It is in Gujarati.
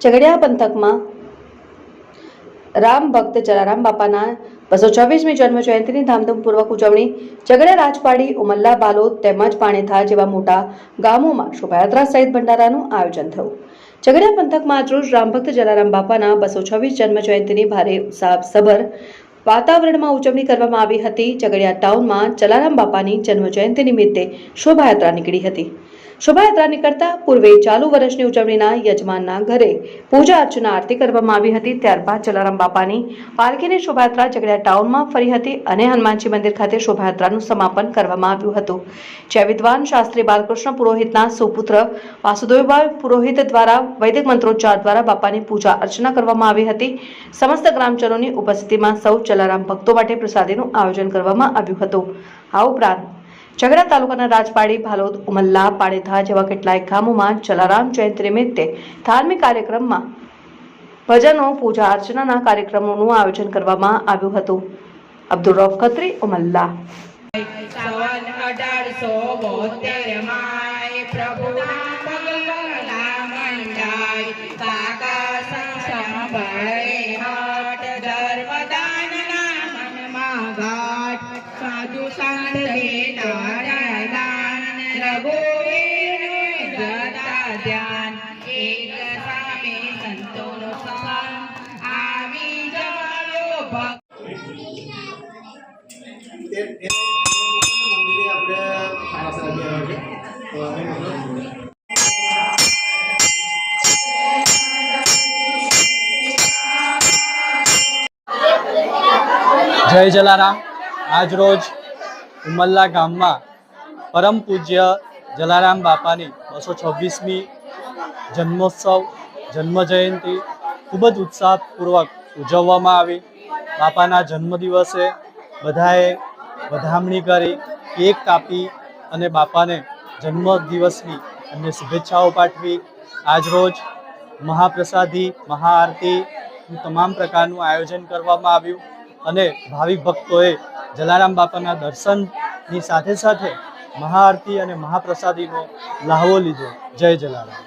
ઝઘડિયા પંથકમાં રામ ભક્ત જલારામ બાપાના બસો છવ્વીસમી જન્મ જયંતિની ધામધૂમપૂર્વક ઉજવણી ઝઘડિયા રાજપાડી, ઉમલ્લા, બાલોદ તેમજ પાણીથા જેવા મોટા ગામોમાં શોભાયાત્રા સહિત ભંડારાનું આયોજન થયું. ઝઘડિયા પંથકમાં આજરોજ રામભક્ત જલારામ બાપાના બસો છવ્વીસ જન્મ જયંતિની ભારે ઉત્સાહસભર વાતાવરણમાં ઉજવણી કરવામાં આવી હતી. ઝઘડિયા ટાઉનમાં જલારામ બાપાની જન્મ જયંતિ નિમિત્તે શોભાયાત્રા નીકળી હતી. શોભાયાત્રા નીકળતા પૂર્વે ચાલુ વર્ષની ઉજવણીના યજમાનના ઘરે પૂજા અર્ચના આરતી કરવામાં આવી હતી. ત્યારબાદ જલારામ બાપાની પાલખીની શોભાયાત્રા ઝઘડિયા ટાઉનમાં ફરી હતી અને હનુમાનજી મંદિર ખાતે શોભાયાત્રાનું સમાપન કરવામાં આવ્યું હતું. જ્યાં વિદ્વાન શાસ્ત્રી બાલકૃષ્ણ પુરોહિતના સુપુત્ર વાસુદેવભાઈ પુરોહિત દ્વારા વૈદિક મંત્રોચ્ચાર દ્વારા બાપાની પૂજા અર્ચના કરવામાં આવી હતી. સમસ્ત ગ્રામજનોની ઉપસ્થિતિમાં સૌ જલારામ ભક્તો માટે પ્રસાદીનું આયોજન કરવામાં આવ્યું હતું. આ ઉપરાંત ઝઘડા તાલુકાના રાજપાડી, ભાલોદ, ઉમલ્લા પાણીથા જેવા કેટલાય ગામોમાં જલારામ જયંતિ નિમિત્તે ધાર્મિક કાર્યક્રમમાં ભજનો, પૂજા અર્ચનાના કાર્યક્રમોનું આયોજન કરવામાં આવ્યું હતું. અબ્દુલ રફ ખત્રી, ઉમલ્લા. સાધુ અઢારસો બોતેર ધ્યાન એક સામે સંતોનો સમાન આવી જવાયો જય જલારામ. આજ રોજ ઉમલ્લા ગામમાં પરમ પૂજ્ય જલારામ બાપાની બસો છવ્વીસમી જન્મોત્સવ જન્મ જયંતિ ખૂબ જ ઉત્સાહપૂર્વક ઉજવવામાં આવી. બાપાના જન્મદિવસે બધાએ વધામણી કરી, કેક કાપી અને બાપાને જન્મદિવસની એમને શુભેચ્છાઓ પાઠવી. આજરોજ મહાપ્રસાદી, મહાઆરતી તમામ પ્રકારનું આયોજન કરવામાં આવ્યું અને ભાવિક ભક્તોએ જલારામ બાપાના દર્શનની સાથે સાથે મહાઆરતી અને મહાપ્રસાદીનો લાહવો લીધો. જય જલારામ.